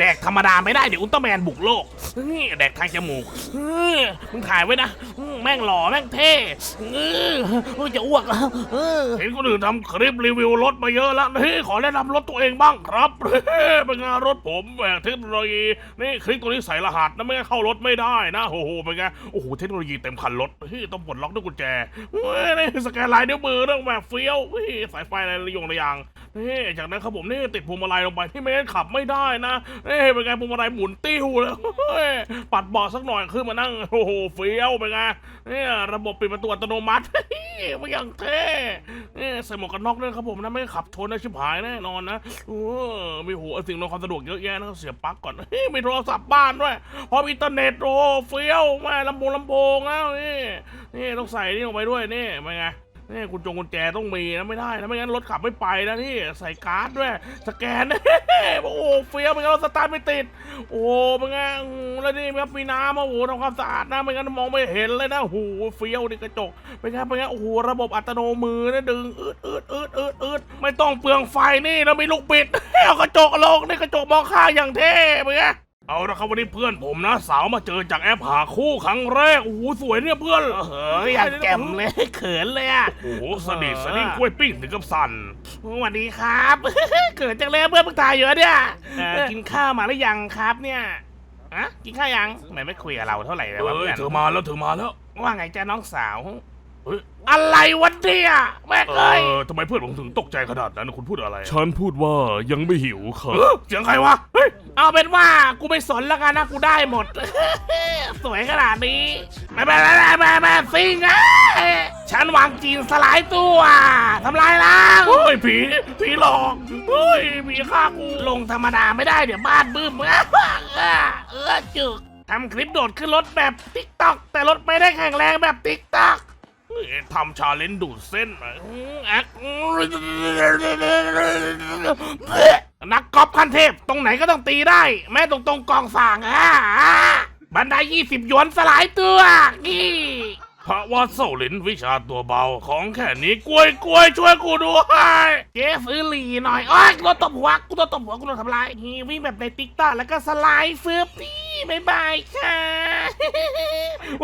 แดกธรรมดาไม่ได้เดี๋ยวอุลตร้าแมนบุกโลกแดกทางจมูกมึงถ่ายไว้นะ แม่งหล่อแม่งเท่เออเออจะอ้วกแล้วเห็นคนอื่นทำคลิปรีวิวรถมาเยอะแล้วนี่ขอแนะนำรถตัวเองบ้างครับเป็นไงรถผมแหวกเทคโนโลยีนี่คลิกตัวนี้ใส่รหัสนะไม่งั้นเข้ารถไม่ได้นะโอ้โหเป็นไงโอ้โหเทคโนโลยีเต็มคันรถต้องปลดล็อกด้วยกุญแจนี่สแกนลายนิ้วมือต้องแบบเฟี้ยวสายไฟอะไรระยงระยางนี่จากนั้นครับผมนี่ติดพวงมาลัยลงไปที่ไม่งั้นขับไม่ได้นะนี่เป็นไงพวงมาลัยหมุนติ้วเลยยปัดเบาะสักหน่อยขึ้นมานั่งโอ้โหเฟี้ยวเป็นไงนี่ระบบปิดประตูอัตโนมัติไม่อย่างเท่นี่ใส่หมวกกันน็อกด้วยครับผมนะไม่ขับชนนะชิบหายแน่นอนนะเออมีโหสิ่งอำนวยความสะดวกเยอะแยะนะเสียบปลั๊กก่อนเฮ้ยมีโทรศัพท์บ้านด้วยพร้อมอินเทอร์เน็ตโอ้เฟี้ยวแม่ลำโพงลำโพงแล้วนี่นี่ต้องใส่นี่ลงไปด้วยนี่เป็นไง นี่กุญจงกุญแจต้องมีนะไม่ได้นะไม่งั้นรถขับไม่ไปนะนี่ใส่การ์ดด้วยสแกนโอ้โหเฟี้ยวไม่งั้นรถสตาร์ทไม่ติด โอ้โหเป็นไงแล้วนี่ครับมีน้ำโอ้โหทำความสะอาดนะไม่งั้นมองไม่เห็นเลยนะโอ้โหเฟี้ยวนี่กระจกเป็นไงเป็นไงโอ้โหระบบอัตโนมือนะดึงอืดอืดอืดอืดอืดไม่ต้องเปลืองไฟนี่เรามีลูกบิดเอากระจกลงนี่กระจกมองข้างอย่างเท่เป็นไง เอาละครับวันนี้เพื่อนผมนะ สาวมาเจอจากแอปหาคู่ครั้งแรกโอ้โหสวยเนี่ยเพื่อนเฮ้ยอยากแจ่มเลย เขินเลยอะโอ้โหสนิทสนิทกล้วยปิ้งถึงกับสั่นสวัสดีครับ เกิดจากเลยเพื่อนเพิ่งตายอยู่เนี่ยกินข้าวมาหรือยังครับเนี่ยอะกินข้าวยังทำไมไม่คุยกับเราเท่าไหร่เลยวะเอ้เพื่ยอนเธอมาแล้วเธอมาแล้วว่าไงจ้าน้องสาว เฮ้ยอะไรวันเดียแม่เอเอ้ยอทำไมเพื่อนผมถึงตกใจขนาดนั้นคุณพูดอะไรฉันพูดว่ายังไม่หิวครัเอบอเสียงใครวะเฮ้ย เอาเป็นว่ากูไม่สนแล้วกันนะกูได้หมด สวยขนาดนี้แม่แม่แม่แม่แม่แม่ซิงอะฉันวางจีนสลายตัวทำลายล้างเฮ้ยผีผีหลอกเฮ้ยผีฆ่ากูลงธรรมดาไม่ได้เดี๋ยวบ้านบึ้มเออเออจึกทำคลิปโดดขึ้นรถแบบติ๊กต็อกแต่รถไม่ได้แข็งแรงแบบติ๊กต็อก ทำชาเลนจ์ดูดเส้นแอคนักกอล์ฟขั้นเทพ ตรงไหนก็ต้องตีได้ แม้ตรงตรงกองสร้างอะบันไดยี่สิบหยวนสลายตัวนี่พระวาดโซลินวิชาตัวเบาของแค่นี้กล้วยกล้วยช่วยกูด้วยเจ๊ซื้อหลีหน่อยอ้ยรถตบหัวกูโดนตบหัวกูโดนทำลายฮีวิ่งแบบในติ๊กต็อกแล้วก็สไลด์เฟือบนี่บายบายค่ะ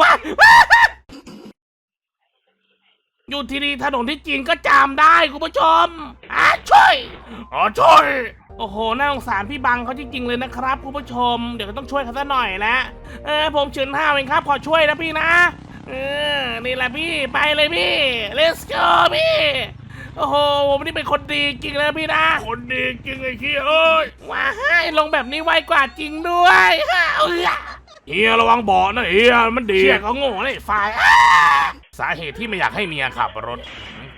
ว้า อยู่ที่นี่ถนนที่จีนก็จามได้คุณผู้ชมอะช่วยอ๋อช่วยโอ้โห น่าสงสารพี่บังเขาจริงๆเลยนะครับคุณผู้ชม เดี๋ยวก็ต้องช่วยเขาซะหน่อยแล้วเออผมเฉินห้าเองครับ ขอช่วยนะพี่นะ เออ นี่แหละพี่ ไปเลยพี่ let's go พี่ โอ้โห ผมนี่เป็นคนดีจริงเลยพี่นะ คนดีจริงไอ้ขี้เอ้ย ว้ายลงแบบนี้ไวกว่าจริงด้วยเออเฮียระวังเบาะนะเฮียมันดีเชี่ยเขาโง่เลยฝ่ายอ้า สาเหตุที่ไม่อยากให้เมียขับรถ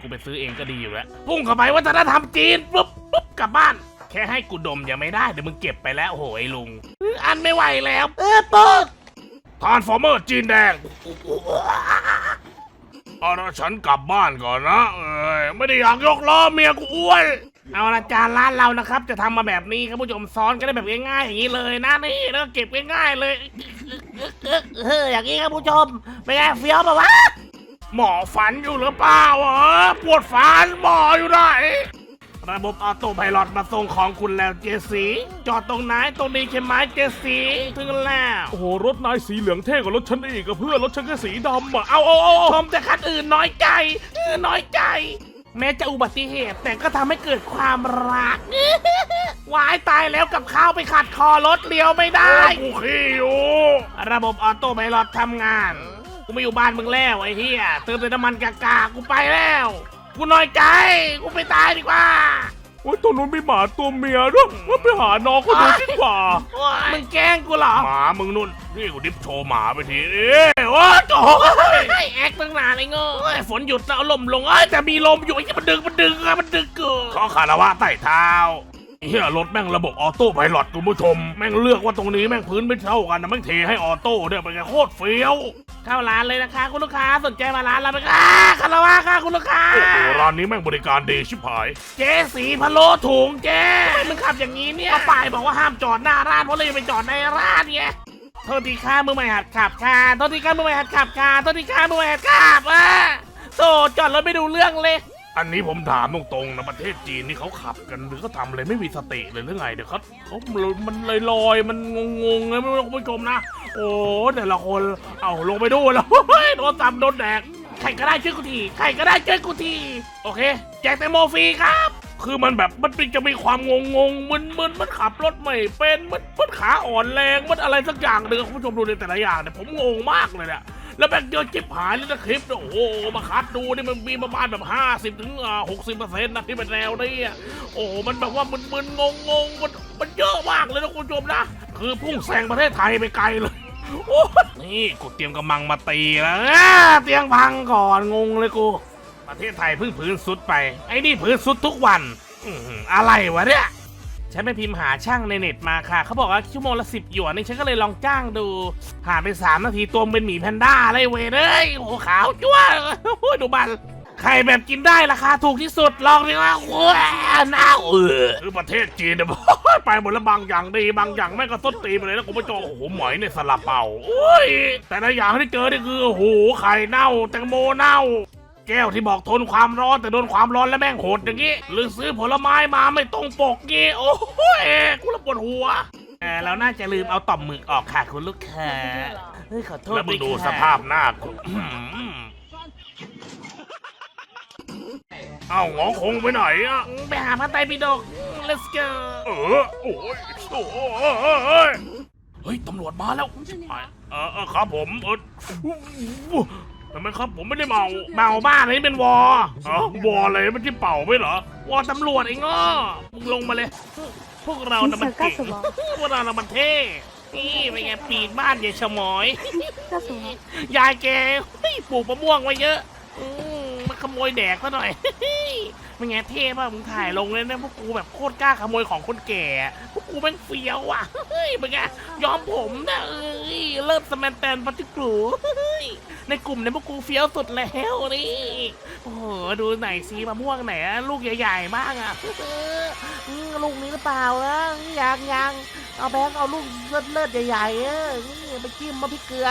กูไปซื้อเองก็ดีอยู่แล้ว พุ่งเข้าไปวัฒนธรรมจีนปุ๊บปุ๊บกลับบ้าน แค่ให้กูดมยังไม่ได้ เดี๋ยวมึงเก็บไปแล้วโอ้โหไอ้ลุง อันไม่ไหวแล้ว เออปุ๊บทานฟอร์เมอร์จีนแดงเอาละฉันกลับบ้านก่อนนะเอ้ยไม่ได้อยากยกล้อเมียกูอ้วนเอาละจานร้านเรานะครับ จะทำมาแบบนี้ครับผู้ชมซ้อนก็ได้แบบง่ายๆอย่างนี้เลยนะนี่แล้วก็เก็บง่ายๆเลย เอออย่างนี้ครับผู้ชมเป็นไงเฟี้ยวปะวะ หมอฝันอยู่หรือเปล่าเหรอปวดฝันหมออยู่ไหน ระบบออโต้ไพลอตมาส่งของคุณแล้วเจสี จอดตรงไหนตรงนี้ใช่ไหมเจสีถึงแล้วโอ้โหรถนายสีเหลืองเท่กว่ารถฉันอีกอะเพื่อนรถฉันแค่สีดำอะเอาเอาเอาเอาชมแต่คันอื่นน้อยใจเออน้อยใจ แม้จะอุบัติเหตุแต่ก็ทำให้เกิดความรัก วายตายแล้วกับข้าวไปขัดคอรถเลี้ยวไม่ได้กูขี้อยู่ระบบออโต้ไพลอตทำงาน กูไม่อยู่บ้านมึงแล้วไอ้เหี้ยเติมแต่น้ำมันกากากูไปแล้ว กูน้อยใจ กูไปตายดีกว่าโอ้ยตรงนู้นมีหมาตัวเมียด้วยว่าไปหาน้องเขาดูดีกว่า มึงแกล้งกูเหรอ หมามึงนุ่น นี่กูดิฟโชว์หมาไปที เอ้ยโอ้ยโจ้ยไอ้แอคตั้งนานเลยเงอเอ้ยฝนหยุดแล้วเอาลมลงเอ้ยแต่มีลมอยู่ไอ้ที่มันดึงมันดึงอะมันดึงเกินขอคารวะใต้เท้าเฮียรถแม่งระบบออโต้ไพลอตคุณผู้ชม แม่งเลือกว่าตรงนี้แม่งพื้นไม่เท่ากันนะแม่งเทให้ออโต้เนี่ยเป็นไงโคตรเฟี้ยว เข้าร้านเลยนะคะ คุณลูกค้าสนใจมาร้านเราไหมคะคารวะค่ะคุณลูกค้า โอ้โหร้านนี้แม่งบริการดีชิบหาย เจ๊สีพะโล้ถุงเจ๊มึงขับอย่างนี้เนี่ยป้ายบอกว่าห้ามจอดหน้าร้านเพราะเลยไปจอดในร้านเนี่ยโทษทีค่ะมือใหม่หัดขับค่ะโทษทีค่ะมือใหม่หัดขับค่ะโทษทีค่ะมือใหม่หัดขับอะโตจอดรถไม่ดูเรื่องเลย อันนี้ผมถามตรงๆนะประเทศจีนนี่เขาขับกันหรือเขาทำอะไรไม่มีสติเลยหรือไงเดี๋ยวเขาเขามันลอยๆมันงงๆนะไม่รู้คุณผู้ชมนะ โอ้แต่ละคน เอาลงไปดูแล้วเฮ้ยโดนตำโดนแดกใครก็ได้ช่วยกูทีใครก็ได้ช่วยกูทีโอเค แจกแตงโมฟรีครับ คือมันแบบมันเป็นจะมีความงงงๆมึนมึนมันขับรถไม่เป็นมันมันขาอ่อนแรงมันอะไรสักอย่างหนึ่งคุณผู้ชมดูในแต่ละอย่างเนี่ยผมงงมากเลยเนี่ยแล้วแบงเจอจิบหายเลยนะคลิปเนี่ยโอ้โหมาคัดดูนี่มันมีประมาณแบบห้าสิบถึงหกสิบเปอร์เซ็นต์นะที่เป็นแนวนี้อะโอ้โหมันแบบว่ามึนมึนงงงงๆมันมันเยอะมากเลยนะคุณผู้ชมนะ คือพุ่งแซงประเทศไทยไปไกลเลยโอ้นี่กูเตรียมกำมังมาตีแล้วเตียงพังก่อนงงเลยกู ประเทศไทยเพิ่งผืนสุดไป ไอ้นี่ผืนสุดทุกวันอะไรวะเนี่ยฉันไปพิมพ์หาช่างในเน็ตมาค่ะ เขาบอกว่าชั่วโมงละสิบหยวนนี่ฉันก็เลยลองจ้างดู ผ่านไปสามนาทีตัวมันเป็นหมีแพนด้าเลยเว้ยเอ้ยโอ้ขาวจ้วโอ้ยดูมันไข่แบบกินได้ราคาถูกที่สุดลองดิว่าโอ้ยน่าเออคือประเทศจีนนี่ย ไปหมดแล้วบางอย่างดีบางอย่างแม่งก็ส้นตีนไปเลยนะคุณผู้ชมโอ้โหหมอยในสลับเป่าโอ้ยแต่ละอย่างที่เจอนี่คือโอ้โหไข่เน่าแตงโมเน่าแก้วที่บอกทนความร้อนแต่โดนความร้อนแล้วแม่งโหดอย่างงี้ หรือซื้อผลไม้มาไม่ตรงปกงี้โอ้ยกูละปวดหัวเออเราน่าจะลืมเอาต่อมหมึกออกค่ะคุณลูกค้าเฮ้ยขอโทษแล้วมึงดูวยค่ะสภาพหน้ากูอื้อหือเอ้าหงอคงไปไหนอะไปหาพระไตรปิฎก let's go เออโอ้ยโอ้ยเฮ้ยตำรวจมาแล้วชิาเออเออครับผมเออทำไมครับผมไม่ได้เมาเมาบ้าเลยเป็นวออวออะไรมันที่เป่าไม่เหรอวอตำรวจไอ้ง้อมึงลงมาเลย พวกเราน่ะมันเก่งพวกเราน่ะมันเท่นี่เป็นไงปีนบ้านยายฉมอยยายแกปลูกมะม่วงไว้เยอะมาขโมยแดกซะหน่อย เป็นไงเท่ป่ะมึงถ่ายลงเลยนะพวกกูแบบโคตรกล้าขโมยของคนแก่ พวกกูแม่งเฟี้ยวอะเฮ้ยเป็นไงยอมผมนะเอ้ยเริ่มสแมนแตนปฏิกรูเฮ้ยในกลุ่มเนี่ยพวกกูเฟี้ยวสุดแล้วนี่โอ้โหดูไหนซีมะม่วงไหนอะลูกใหญ่ๆบ้างอะอืมลูกนี้หรือเปล่านะยังยังเอาแบงค์เอาลูกเลือดเลือดๆใหญ่ๆเออนี่ไปจิ้มมาพริกเกลือ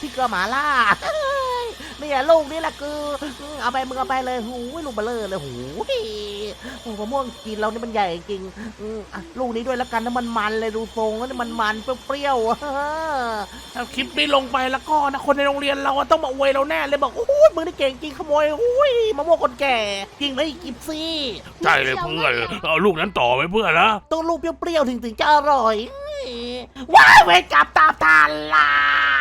พริกเกลือหมาล่า เนี่ยลูกนี่แหละคืออืมเอาไปมึงเอาไปเลยหูยลูกเบลเลอเลยหูยโอ้มะม่วงกินเรานี่มันใหญ่จริงอืมอะลูกนี้ด้วยแล้วกันนะมันมันเลยดูทรงแล้วนี่มันมันเปรี้ยวๆอะถ้าคลิปนี้ลงไปแล้วก็นะคนในโรงเรียนเราอะต้องมาอวยเราแน่เลยบอกโอ้ยมึงนี่เก่งจริงขโมยอุ้ยมะม่วงคนแก่จริงเลยกิบซี่ใช่เลยเพื่อนเอาลูกนั้นต่อไปเพื่อนนะต้องลูกเปรี้ยวๆถึงถึงจะอร่อยว้ายเวรกลับตามทันล่ะ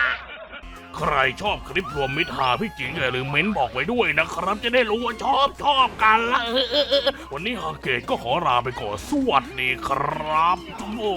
ใครชอบคลิปรวมมิตรหาพี่จิงอย่าลืมเม้นบอกไว้ด้วยนะครับ จะได้รู้ว่าชอบชอบกันละเออเออเออวันนี้ฮาเกตก็ขอลาไปก่อนสวัสดีครับโอ้